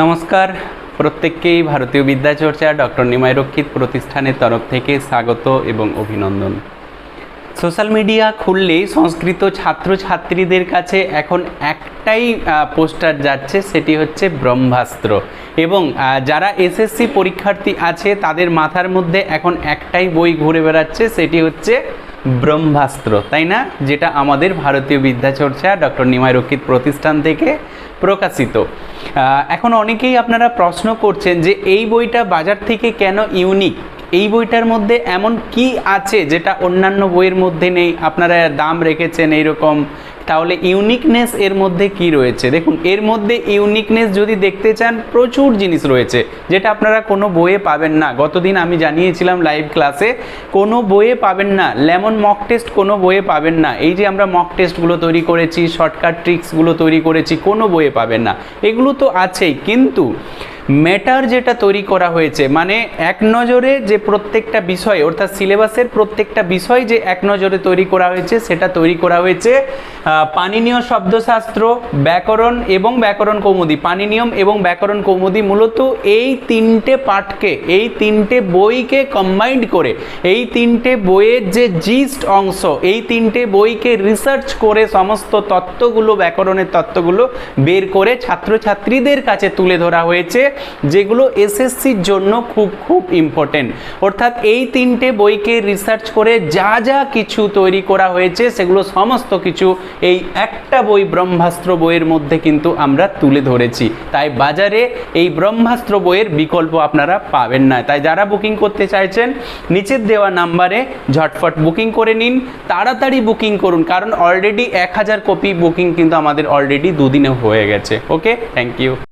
নমস্কার। প্রত্যেককেই ভারতীয় বিদ্যাচর্চা ডক্টর নিমাই রক্ষিত প্রতিষ্ঠানের তরফ থেকে স্বাগত এবং অভিনন্দন। সোশ্যাল মিডিয়া খুললেই সংস্কৃত ছাত্রছাত্রীদের কাছে এখন একটাই পোস্টার যাচ্ছে, সেটি হচ্ছে ব্রহ্মাস্ত্র। এবং যারা এসএসসি পরীক্ষার্থী আছে, তাদের মাথার মধ্যে এখন একটাই বই ঘুরে বেড়াচ্ছে, সেটি হচ্ছে ব্রহ্মাস্ত্র, তাই না? যেটা আমাদের ভারতীয় বিদ্যাচর্চা ডক্টর নিমাই রক্ষিত প্রতিষ্ঠান থেকে প্রকাশিত। এখন অনেকেই আপনারা প্রশ্ন করছেন যে এই বইটা বাজার থেকে কেন ইউনিক? এই বইটার মধ্যে এমন কি আছে যেটা অন্যান্য বইয়ের মধ্যে নেই? আপনারা দাম রেখেছেন এইরকম তাহলে ইউনিকনেস এর মধ্যে কি রয়েছে? দেখুন, এর মধ্যে ইউনিকনেস যদি দেখতে চান, প্রচুর জিনিস রয়েছে, যেটা আপনারা কোনো বইয়ে পাবেন না। গতদিন আমি জানিয়েছিলাম লাইভ ক্লাসে কোনো বইয়ে পাবেন না লেমন মক টেস্ট কোনো বইয়ে পাবেন না। এই যে আমরা মক টেস্টগুলো তৈরি করেছি শর্টকাট ট্রিক্সগুলো তৈরি করেছি, কোনো বইয়ে পাবেন না। এগুলো তো আছেই, কিন্তু ম্যাটার যেটা তৈরি করা হয়েছে মানে এক নজরে যে প্রত্যেকটা বিষয়, অর্থাৎ সিলেবাসের প্রত্যেকটা বিষয় যে এক নজরে তৈরি করা হয়েছে, সেটা তৈরি করা হয়েছে পানিনীয় শব্দশাস্ত্র, ব্যাকরণ এবং ব্যাকরণ কৌমুদি, পানিনিয়ম এবং ব্যাকরণ কৌমুদি মূলত এই তিনটে পাঠকে, এই তিনটে বইকে কম্বাইন্ড করে, এই তিনটে বইয়ের যে জিস্ট অংশ, এই তিনটে বইকে রিসার্চ করে সমস্ত তত্ত্বগুলো, ব্যাকরণের তত্ত্বগুলো বের করে ছাত্রছাত্রীদের কাছে তুলে ধরা হয়েছে। যেগুলো এসএসসির জন্য খুব খুব ইম্পর্টেন্ট অর্থাৎ এই তিনটে বইকে রিসার্চ করে যা যা কিছু তৈরি করা হয়েছে, সেগুলো সমস্ত কিছু এই একটা বই ব্রহ্মাস্ত্র বইয়ের মধ্যে কিন্তু আমরা তুলে ধরেছি। তাই বাজারে এই ব্রহ্মাস্ত্র বইয়ের বিকল্প আপনারা পাবেন না। তাই যারা বুকিং করতে চাইছেন, নিচের দেওয়া নাম্বারে ঝটফট বুকিং করে নিন। তাড়াতাড়ি বুকিং করুন, কারণ অলরেডি এক হাজার কপি বুকিং কিন্তু আমাদের অলরেডি দুদিনে হয়ে গেছে। Okay thank you